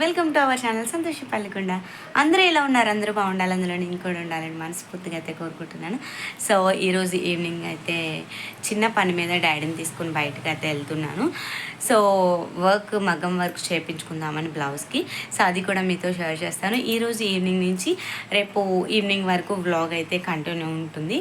Welcome our channel సంతోష పల్లికొండ అందరూ ఎలా ఉన్నారు? అందరూ బాగుండాలి. అందులో నేను కూడా ఉండాలని మనస్ఫూర్తిగా అయితే కోరుకుంటున్నాను. సో ఈరోజు ఈవినింగ్ అయితే చిన్న పని మీద డాడీని తీసుకుని బయటకు అయితే వెళ్తున్నాను. సో వర్క్ మగం వర్క్ చేయించుకుందామని బ్లౌజ్కి. సో అది కూడా మీతో షేర్ చేస్తాను. ఈరోజు ఈవినింగ్ నుంచి రేపు ఈవినింగ్ వరకు వ్లాగ్ అయితే కంటిన్యూ ఉంటుంది.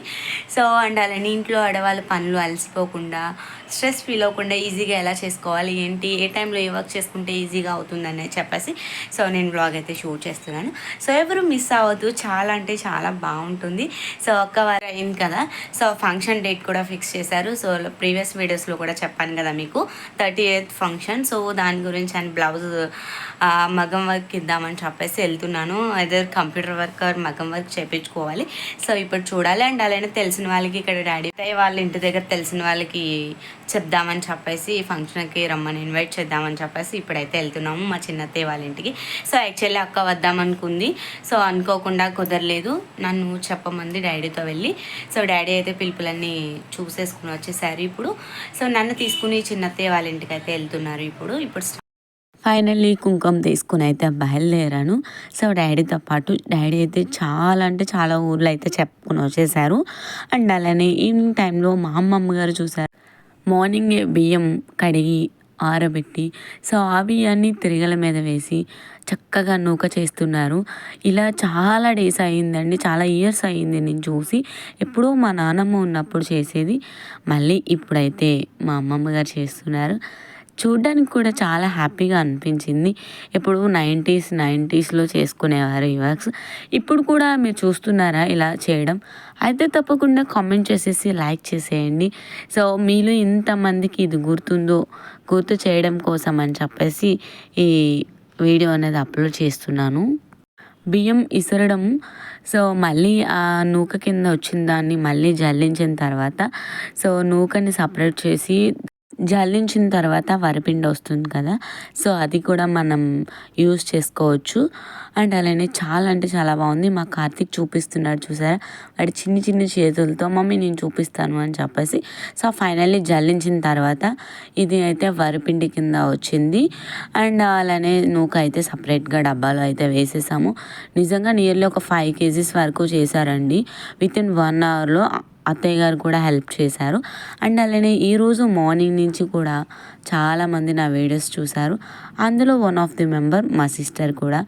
సో అండ్ అలానే ఇంట్లో ఆడవాళ్ళ పనులు అలసిపోకుండా స్ట్రెస్ ఫీల్ అవ్వకుండా ఈజీగా ఎలా చేసుకోవాలి ఏంటి ఏ టైంలో ఏ వర్క్ చేసుకుంటే ఈజీగా అవుతుందని చెప్పేసి. సో నేను బ్లాగ్ అయితే షూట్ చేస్తున్నాను. సో ఎవరు మిస్ అవ్వద్దు. చాలా అంటే చాలా బాగుంటుంది. సో ఒక్క వారం అయింది కదా. సో ఫంక్షన్ డేట్ కూడా ఫిక్స్ చేశారు. సో ప్రీవియస్ వీడియోస్లో కూడా చెప్పాను కదా మీకు. థర్టీ ఎయిత్ ఫంక్షన్ సో దాని గురించి అని బ్లౌజ్ మగం వర్క్ ఇద్దామని చెప్పేసి వెళ్తున్నాను. అదే కంప్యూటర్ వర్క్ ఆర్ మగం వర్క్ చేయించుకోవాలి సో ఇప్పుడు చూడాలి. అండ్ అలానే తెలిసిన వాళ్ళకి ఇక్కడ డాడీ వాళ్ళ ఇంటి దగ్గర తెలిసిన వాళ్ళకి చెప్దామని చెప్పేసి ఫంక్షన్కి రమ్మని ఇన్వైట్ చేద్దామని చెప్పేసి ఇప్పుడైతే వెళ్తున్నాము మా చిన్నత్తయ్య వాళ్ళ ఇంటికి. సో యాక్చువల్లీ అక్క వద్దామనుకుంది సో అనుకోకుండా కుదరలేదు. నన్ను చెప్పమంది డాడీతో వెళ్ళి. సో డాడీ అయితే పిలుపులన్నీ చూసేసుకుని వచ్చేసారు ఇప్పుడు. సో నన్ను తీసుకుని చిన్నత్తయ్య వాళ్ళ ఇంటికి అయితే వెళ్తున్నారు ఇప్పుడు. ఇప్పుడు ఫైనల్లీ కుంకుమ తీసుకుని అయితే బయలుదేరాను. సో డాడీతో పాటు డాడీ అయితే చాలా అంటే చాలా ఊర్లో అయితే చెప్పుకొని వచ్చేసారు. అండ్ అలానే ఈవినింగ్ టైంలో మా అమ్మమ్మ గారు చూసారు మార్నింగ్ బియ్యం కడిగి ఆరబెట్టి సో ఆ బియ్యాన్ని తిరగల మీద వేసి చక్కగా నూక చేస్తున్నారు. ఇలా చాలా డేస్ అయ్యిందండి చాలా ఇయర్స్ అయ్యింది నేను చూసి. ఎప్పుడూ మా నాన్నమ్మ ఉన్నప్పుడు చేసేది మళ్ళీ ఇప్పుడైతే మా అమ్మమ్మ గారు చేస్తున్నారు. చూడ్డానికి కూడా చాలా హ్యాపీగా అనిపించింది. ఇప్పుడు నైంటీస్ నైంటీస్లో చేసుకునేవారు ఈ వర్క్స్. ఇప్పుడు కూడా మీరు చూస్తున్నారా ఇలా చేయడం? అయితే తప్పకుండా కామెంట్ చేసేసి లైక్ చేసేయండి. సో మీలో ఇంతమందికి ఇది గుర్తుందో గుర్తు చేయడం కోసం అని చెప్పేసి ఈ వీడియో అనేది అప్లోడ్ చేస్తున్నాను. బియ్యం ఇసరడం. సో మళ్ళీ ఆ నూక కింద వచ్చిన దాన్ని మళ్ళీ జల్లించిన తర్వాత సో నూకని సపరేట్ చేసి జల్లించిన తర్వాత వరిపిండి వస్తుంది కదా. సో అది కూడా మనం యూస్ చేసుకోవచ్చు. అండ్ అలానే చాలా అంటే చాలా బాగుంది. మా కార్తీక్ చూపిస్తున్నాడు చూసారా? వాడి చిన్ని చిన్ని చేతులతో మమ్మీ నేను చూపిస్తాను అని చెప్పేసి. సో ఫైనల్లీ జల్లించిన తర్వాత ఇది అయితే వరిపిండి కింద వచ్చింది. అండ్ అలానే నూక అయితే సపరేట్గా డబ్బాలో అయితే వేసేసాము. నిజంగా నియర్లీ ఒక ఫైవ్ కేజీస్ వరకు చేశారండి. విత్ ఇన్ వన్ అవర్లో అత్తయ్య గారు కూడా హెల్ప్ చేశారు. అండ్ అలానే ఈరోజు మార్నింగ్ నుంచి కూడా చాలామంది నా వీడియోస్ చూశారు. అందులో వన్ ఆఫ్ ది మెంబర్ మా సిస్టర్ కూడా.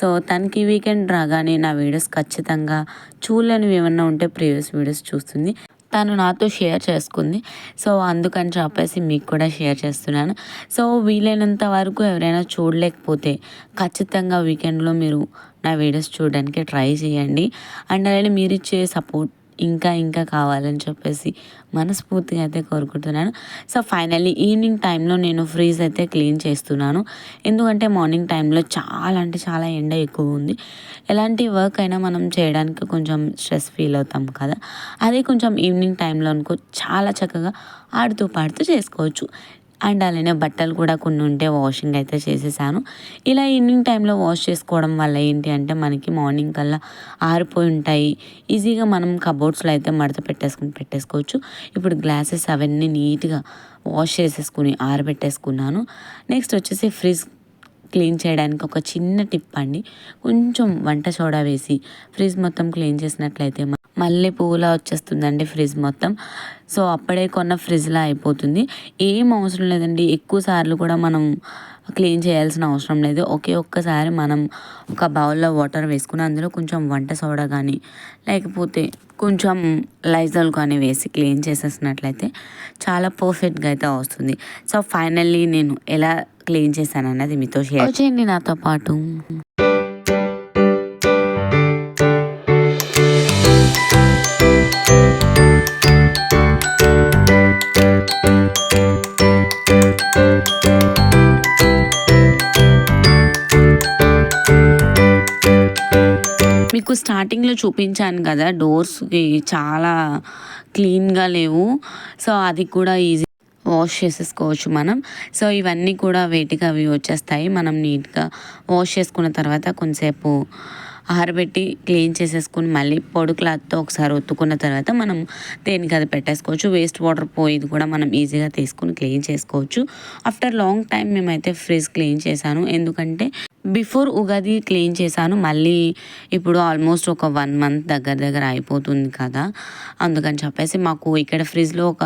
సో తనకి వీకెండ్ రాగానే నా వీడియోస్ ఖచ్చితంగా చూడలేనివి ఏమన్నా ఉంటే ప్రీవియస్ వీడియోస్ చూస్తుంది. తను నాతో షేర్ చేసుకుంది. సో అందుకని చెప్పేసి మీకు కూడా షేర్ చేస్తున్నాను. సో వీలైనంత వరకు ఎవరైనా చూడలేకపోతే ఖచ్చితంగా వీకెండ్లో మీరు నా వీడియోస్ చూడడానికి ట్రై చేయండి. అండ్ అలానే మీరు ఇచ్చే సపోర్ట్ ఇంకా ఇంకా కావాలని చెప్పేసి మనస్ఫూర్తిగా అయితే కోరుకుంటున్నాను. సో ఫైనల్లీ ఈవినింగ్ టైంలో నేను ఫ్రీజ్ అయితే క్లీన్ చేస్తున్నాను. ఎందుకంటే మార్నింగ్ టైంలో చాలా అంటే చాలా ఎండ ఎక్కువ ఉంది. ఎలాంటి వర్క్ అయినా మనం చేయడానికి కొంచెం స్ట్రెస్ ఫీల్ అవుతాం కదా. అదే కొంచెం ఈవినింగ్ టైంలో అనుకో చాలా చక్కగా ఆడుతూ పాడుతూ చేసుకోవచ్చు. అండ్ అలానే బట్టలు కూడా కొన్ని ఉంటే వాషింగ్ అయితే చేసేసాను. ఇలా ఈవినింగ్ టైంలో వాష్ చేసుకోవడం వల్ల ఏంటి అంటే మనకి మార్నింగ్ కల్లా ఆరిపోయి ఉంటాయి. ఈజీగా మనం కబోర్డ్స్లో అయితే మడత పెట్టేసుకుని పెట్టేసుకోవచ్చు. ఇప్పుడు గ్లాసెస్ అవన్నీ నీట్గా వాష్ చేసేసుకుని ఆరబెట్టేసుకున్నాను. నెక్స్ట్ వచ్చేసి ఫ్రిడ్జ్ క్లీన్ చేయడానికి ఒక చిన్న టిప్ అండి. కొంచెం వంట సోడా వేసి ఫ్రిడ్జ్ మొత్తం క్లీన్ చేసినట్లయితే మళ్ళీ పువ్వులా వచ్చేస్తుందండి ఫ్రిడ్జ్ మొత్తం. సో అప్పుడే కొన్న ఫ్రిడ్జ్లా అయిపోతుంది. ఏం అవసరం లేదండి. ఎక్కువ సార్లు కూడా మనం క్లీన్ చేయాల్సిన అవసరం లేదు. ఒకే ఒక్కసారి మనం ఒక బౌల్లో వాటర్ వేసుకుని అందులో కొంచెం వంట సోడా కానీ లేకపోతే కొంచెం లైజాల్ కానీ వేసి క్లీన్ చేసేసినట్లయితే చాలా పర్ఫెక్ట్గా అయితే వస్తుంది. సో ఫైనల్లీ నేను ఎలా క్లీన్ చేశాను అన్నది మీతో షేర్ చేయండి నాతో పాటు. మీకు స్టార్టింగ్లో చూపించాను కదా డోర్స్కి చాలా క్లీన్గా లేవు. సో అది కూడా ఈజీ వాష్ చేసేసుకోవచ్చు మనం. సో ఇవన్నీ కూడా వేటికి అవి వచ్చేస్తాయి. మనం నీట్గా వాష్ చేసుకున్న తర్వాత కొంతసేపు ఆరబెట్టి క్లీన్ చేసేసుకుని మళ్ళీ పొడి క్లాత్తో ఒకసారి ఒత్తుకున్న తర్వాత మనం దేనికి అది పెట్టేసుకోవచ్చు. వేస్ట్ వాటర్ పోయేది కూడా మనం ఈజీగా తీసుకుని క్లీన్ చేసుకోవచ్చు. ఆఫ్టర్ లాంగ్ టైం మేమైతే ఫ్రిడ్జ్ క్లీన్ చేశాను. ఎందుకంటే బిఫోర్ ఉగాది క్లీన్ చేశాను. మళ్ళీ ఇప్పుడు ఆల్మోస్ట్ ఒక వన్ మంత్ దగ్గర దగ్గర అయిపోతుంది కదా. అందుకని చెప్పేసి మాకు ఇక్కడ ఫ్రిడ్జ్లో ఒక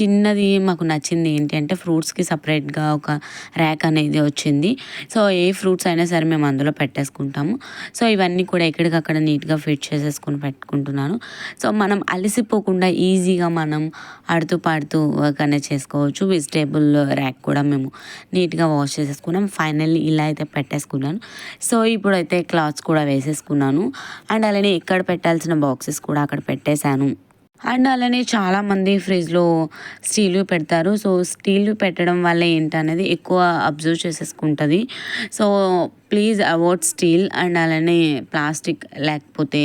చిన్నది మాకు నచ్చింది ఏంటి అంటే ఫ్రూట్స్కి సపరేట్గా ఒక ర్యాక్ అనేది వచ్చింది. సో ఏ ఫ్రూట్స్ అయినా సరే మేము అందులో పెట్టేసుకుంటాము. సో ఇవన్నీ కూడా ఎక్కడికక్కడ నీట్గా ఫిట్ చేసేసుకుని పెట్టుకుంటున్నాను. సో మనం అలసిపోకుండా ఈజీగా మనం ఆడుతూ పాడుతూ వర్క్ అనేది చేసుకోవచ్చు. వెజిటేబుల్ ర్యాక్ కూడా మేము నీట్గా వాష్ చేసేసుకున్నాం. ఫైనల్లీ ఇలా అయితే పెట్టేసుకున్నాను సో ఇప్పుడైతే క్లాత్స్ కూడా వేసేసుకున్నాను. అండ్ అలానే ఎక్కడ పెట్టాల్సిన బాక్సెస్ కూడా అక్కడ పెట్టేశాను. అండ్ అలానే చాలామంది ఫ్రిడ్జ్లో స్టీల్ పెడతారు. సో స్టీల్ పెట్టడం వల్ల ఏంటనేది ఎక్కువ observe చేసేసుకుంటుంది. So please avoid steel and అలానే ప్లాస్టిక్ లేకపోతే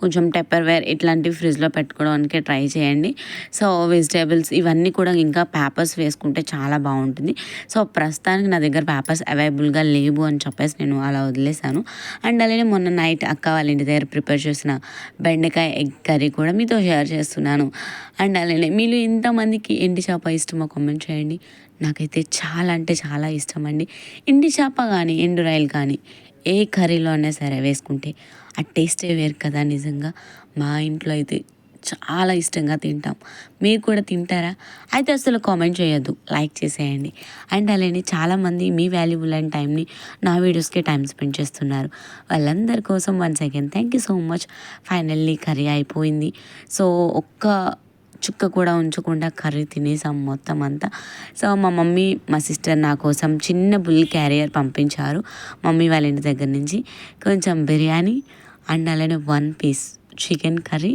కొంచెం టెప్పర్వేర్ ఇట్లాంటివి ఫ్రిడ్జ్లో పెట్టుకోవడానికి ట్రై చేయండి. సో వెజిటేబుల్స్ ఇవన్నీ కూడా ఇంకా పేపర్స్ వేసుకుంటే చాలా బాగుంటుంది. సో ప్రస్తుతానికి నా దగ్గర పేపర్స్ అవైలబుల్గా లేవు అని చెప్పేసి నేను అలా వదిలేశాను. అండ్ అలానే మొన్న నైట్ అక్క వాళ్ళ ఇంటి దగ్గర ప్రిపేర్ చేసిన బెండకాయ ఎగ్ కర్రీ కూడా మీతో షేర్ చేస్తున్నాను. అండ్ అలానే మీరు ఇంతమందికి ఎండి చేప ఇష్టమో కామెంట్ చేయండి. నాకైతే చాలా అంటే చాలా ఇష్టం అండి ఎండి చేప కానీ ఎండు రాయలు కానీ ఏ కర్రీలో అయినా సరే వేసుకుంటే ఆ టేస్టే వేరు కదా నిజంగా. మా ఇంట్లో అయితే చాలా ఇష్టంగా తింటాం. మీరు కూడా తింటారా? అయితే అసలు కామెంట్ చేయొద్దు. లైక్ చేసేయండి. అండ్ అలానే చాలామంది మీ వాల్యుబుల్ అండ్ టైంని నా వీడియోస్కి టైం స్పెండ్ చేస్తున్నారు. వాళ్ళందరి కోసం one second thank you so much. Finally curry అయిపోయింది. సో ఒక్క చుక్క కూడా ఉంచకుండా కర్రీ తినేసాం మొత్తం అంతా. సో మా మమ్మీ మా సిస్టర్ నా కోసం చిన్న బుల్ క్యారియర్ పంపించారు. మమ్మీ వాళ్ళ ఇంటి దగ్గర నుంచి కొంచెం బిర్యానీ అండ్ అలానే one piece chicken curry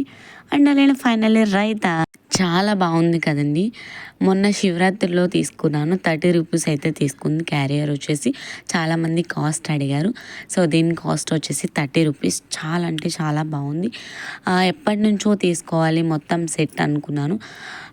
and అలానే ఫైనల్లీ రైతా. చాలా బాగుంది కదండి. మొన్న శివరాత్రిలో తీసుకున్నాను. థర్టీ రూపీస్ అయితే తీసుకుంది. క్యారియర్ వచ్చేసి చాలామంది కాస్ట్ అడిగారు. సో దీని కాస్ట్ వచ్చేసి థర్టీ రూపీస్. చాలా అంటే చాలా బాగుంది. ఎప్పటి నుంచో తీసుకోవాలి మొత్తం సెట్ అనుకున్నాను.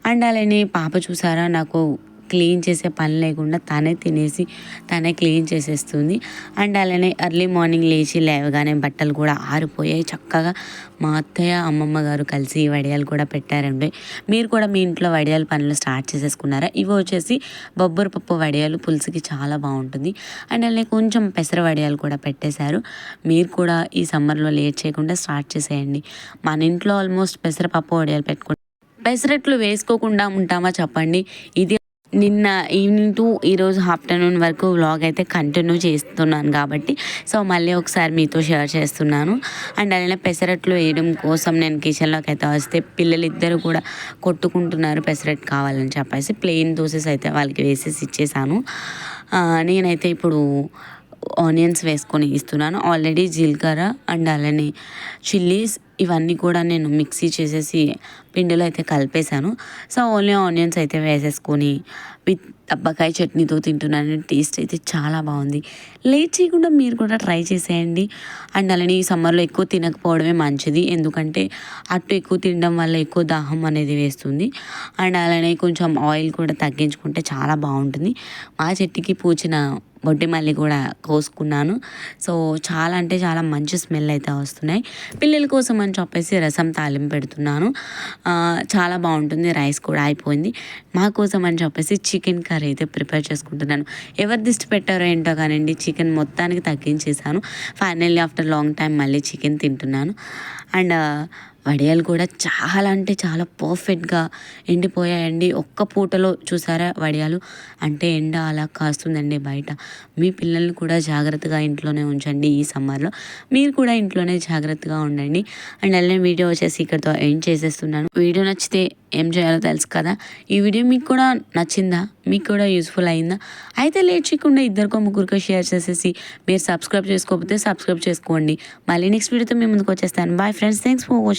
అండ్ అలానే పాప చూసారా? నాకు క్లీన్ చేసే పని లేకుండా తనే తినేసి తనే క్లీన్ చేసేస్తుంది. అండ్ అలానే ఎర్లీ మార్నింగ్ లేచి లేవగానే బట్టలు కూడా ఆరిపోయాయి. చక్కగా మా అత్తయ్య అమ్మమ్మ గారు కలిసి ఈ వడియాలు కూడా పెట్టారండి. మీరు కూడా మీ ఇంట్లో వడియాలు పనులు స్టార్ట్ చేసేసుకున్నారా? ఇవి వచ్చేసి బొబ్బరి పప్పు వడియాలు పులుసుకి చాలా బాగుంటుంది. అండ్ అలానే కొంచెం పెసర వడియాలు కూడా పెట్టేశారు. మీరు కూడా ఈ సమ్మర్లో లేట్ చేయకుండా స్టార్ట్ చేసేయండి. మన ఇంట్లో ఆల్మోస్ట్ పెసరపప్పు వడియాలు పెట్టుకుంటాం పెసరట్లు వేసుకోకుండా ఉంటామా చెప్పండి? ఇది నిన్న ఈవినింగ్ టు ఈరోజు ఆఫ్టర్నూన్ వరకు వ్లాగ్ అయితే కంటిన్యూ చేస్తున్నాను కాబట్టి సో మళ్ళీ ఒకసారి మీతో షేర్ చేస్తున్నాను. అండ్ అలానే పెసరట్లు వేయడం కోసం నేను కిచెన్లోకి అయితే వస్తే పిల్లలు ఇద్దరు కూడా కొట్టుకుంటున్నారు పెసరట్ కావాలని చెప్పేసి ప్లెయిన్ దోసెస్ అయితే వాళ్ళకి వేసేసి ఇచ్చేసాను. నేనైతే ఇప్పుడు ఆనియన్స్ వేసుకొని ఇస్తున్నాను. ఆల్రెడీ జీలకర్ర అండ్ అలానే చిల్లీస్ ఇవన్నీ కూడా నేను మిక్సీ చేసేసి పిండిలో అయితే కలిపేశాను. సో ఓన్లీ ఆనియన్స్ అయితే వేసేసుకొని విత్ దబ్బకాయ చట్నీతో తింటున్నాను. టేస్ట్ అయితే చాలా బాగుంది. లేట్ చేయకుండా మీరు కూడా ట్రై చేసేయండి. అండ్ అలానే ఈ సమ్మర్లో ఎక్కువ తినకపోవడమే మంచిది. ఎందుకంటే అటు ఎక్కువ తినడం వల్ల ఎక్కువ దాహం అనేది వేస్తుంది. అండ్ అలానే కొంచెం ఆయిల్ కూడా తగ్గించుకుంటే చాలా బాగుంటుంది. మా చెట్టుకి పూచిన బొడ్డి మల్లి కూడా కోసుకున్నాను. సో చాలా అంటే చాలా మంచి స్మెల్ అయితే వస్తున్నాయి. పిల్లల కోసం అని చెప్పేసి రసం తాలింపు పెడుతున్నాను. చాలా బాగుంటుంది. రైస్ కూడా అయిపోయింది. మా కోసం అని చెప్పేసి చికెన్ కర్రీ అయితే ప్రిపేర్ చేసుకుంటున్నాను. ఎవరు దిష్టి పెట్టారో ఏంటో కానివ్వండి చికెన్ మొత్తానికి తగ్గించేసాను ఫైనల్లీ ఆఫ్టర్ లాంగ్ టైం మళ్ళీ చికెన్ తింటున్నాను. అండ్ వడియాలు కూడా చాలా అంటే చాలా పర్ఫెక్ట్గా ఎండిపోయాయండి. ఒక్క పూటలో చూసారా వడియాలు? అంటే ఎండ అలా కాస్తుందండి బయట. మీ పిల్లల్ని కూడా జాగ్రత్తగా ఇంట్లోనే ఉంచండి ఈ సమ్మర్లో. మీరు కూడా ఇంట్లోనే జాగ్రత్తగా ఉండండి. అండ్ అలానే వీడియో వచ్చేసి ఇక్కడితో ఎండ్ చేసేస్తున్నాను. వీడియో నచ్చితే ఏం చేయాలో తెలుసు కదా? ఈ వీడియో మీకు కూడా నచ్చిందా? మీకు కూడా యూస్ఫుల్ అయిందా? అయితే లేట్ చేయకుండా ఇద్దరికో ముగ్గురికో షేర్ చేసేసి మీరు సబ్స్క్రైబ్ చేసుకోకపోతే సబ్స్క్రైబ్ చేసుకోండి. మళ్ళీ నెక్స్ట్ వీడియోతో మీ ముందుకు వచ్చేస్తాను. Bye friends thanks for watching